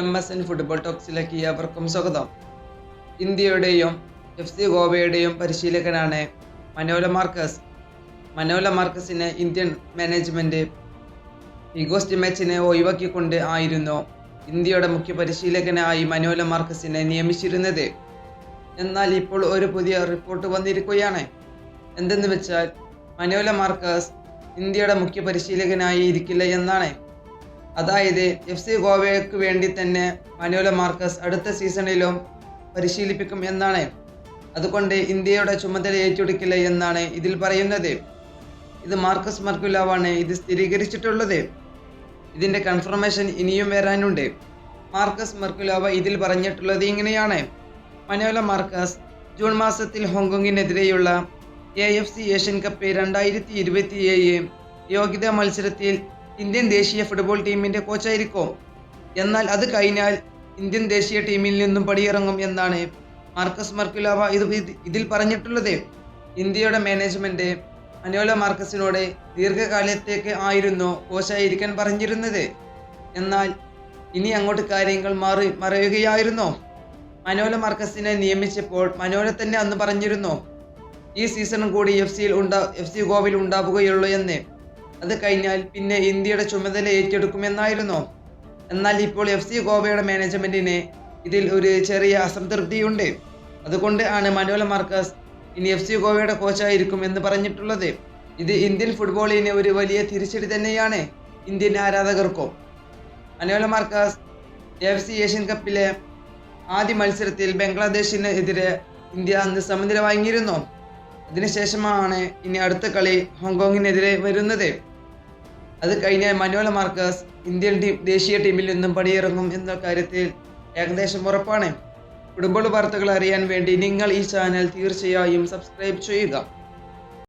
M S N football ടോക്സിലേക്ക് ഏവർക്കും സ്വാഗതം. ഇന്ത്യയുടെയും എഫ് സി ഗോവയുടെയും പരിശീലകനാണ് മനോല മാർക്കസ്. മനോല മാർക്കസിനെ ഇന്ത്യൻ മാനേജ്മെന്റ് ഇഗോസ്റ്റ് മാച്ചിനെ ഒഴിവാക്കിക്കൊണ്ട് ആയിരുന്നു ഇന്ത്യയുടെ മുഖ്യ പരിശീലകനായി മനോല മാർക്കസിനെ നിയമിച്ചിരുന്നത്. എന്നാൽ ഇപ്പോൾ ഒരു പുതിയ റിപ്പോർട്ട് വന്നിരിക്കുകയാണ്. എന്തെന്ന് വെച്ചാൽ മനോല മാർക്കസ് ഇന്ത്യയുടെ മുഖ്യ പരിശീലകനായി ഇരിക്കില്ല എന്നാണ്. അതായത് എഫ് സി ഗോവയ്ക്ക് വേണ്ടി തന്നെ മനോല മാർക്കസ് അടുത്ത സീസണിലും പരിശീലിപ്പിക്കും എന്നാണ്. അതുകൊണ്ട് ഇന്ത്യയുടെ ചുമതല ഏറ്റെടുക്കില്ല എന്നാണ് ഇതിൽ പറയുന്നത്. ഇത് മാർക്കസ് മർക്കുലാവാണ് ഇത് സ്ഥിരീകരിച്ചിട്ടുള്ളത്. ഇതിന്റെ കൺഫർമേഷൻ ഇനിയും വരാനുണ്ട്. മാർക്കസ് മർക്കുലാവ ഇതിൽ പറഞ്ഞിട്ടുള്ളത് ഇങ്ങനെയാണ്. മനോല മാർക്കസ് ജൂൺ മാസത്തിൽ ഹോങ്കോങ്ങിനെതിരെയുള്ള A F C Asian cup രണ്ടായിരത്തി ഇരുപത്തി ഏഴ് യോഗ്യതാ മത്സരത്തിൽ ഇന്ത്യൻ ദേശീയ ഫുട്ബോൾ ടീമിന്റെ കോച്ചായിരിക്കും. എന്നാൽ അത് കഴിഞ്ഞാൽ ഇന്ത്യൻ ദേശീയ ടീമിൽ നിന്നും പടിയിറങ്ങും എന്നാണ് മാർക്കസ് മർക്കുലാവ ഇത് ഇത്- ഇതിൽ പറഞ്ഞിട്ടുള്ളത്. ഇന്ത്യയുടെ മാനേജ്മെന്റ് അനോല മാർക്കസിനോട് ദീർഘകാലത്തേക്ക് ആയിരുന്നു കോച്ചായിരിക്കാൻ പറഞ്ഞിരുന്നത്. എന്നാൽ ഇനി അങ്ങോട്ട് കാര്യങ്ങൾ മാറി മറയുകയായിരുന്നോ. മനോല മാർക്കസിനെ നിയമിച്ചപ്പോൾ മനോല തന്നെ അന്ന് പറഞ്ഞിരുന്നു ഈ സീസണും കൂടി എഫ് സിയിൽ ഉണ്ടാ എഫ് സി ഗോവയിൽ ഉണ്ടാവുകയുള്ളൂ എന്ന്. അത് കഴിഞ്ഞാൽ പിന്നെ ഇന്ത്യയുടെ ചുമതല ഏറ്റെടുക്കുമെന്നായിരുന്നു. എന്നാൽ ഇപ്പോൾ എഫ് സി ഗോവയുടെ മാനേജ്മെന്റിന് ഇതിൽ ഒരു ചെറിയ അസംതൃപ്തിയുണ്ട്. അതുകൊണ്ട് ആണ് മനോല മാർക്കസ് ഇനി എഫ് സി ഗോവയുടെ കോച്ചായിരിക്കും എന്ന് പറഞ്ഞിട്ടുള്ളത്. ഇത് ഇന്ത്യൻ ഫുട്ബോളിന് ഒരു വലിയ തിരിച്ചടി തന്നെയാണ് Indian ആരാധകർക്കും. Manolo Marquez F C Asian കപ്പിലെ ആദ്യ മത്സരത്തിൽ ബംഗ്ലാദേശിന് എതിരെ ഇന്ത്യ അന്ന് സമനില വാങ്ങിയിരുന്നു. അതിനുശേഷമാണ് ഇനി അടുത്ത കളി ഹോങ്കോങ്ങിനെതിരെ വരുന്നത്. അത് കഴിഞ്ഞ മനോല മാർക്കസ് ഇന്ത്യൻ ടീം ദേശീയ ടീമിൽ നിന്നും പടിയിറങ്ങും എന്ന കാര്യത്തിൽ ഏകദേശം ഉറപ്പാണ്. ഫുട്ബോൾ വാർത്തകൾ അറിയാൻ വേണ്ടി നിങ്ങൾ ഈ ചാനൽ തീർച്ചയായും സബ്സ്ക്രൈബ് ചെയ്യുക.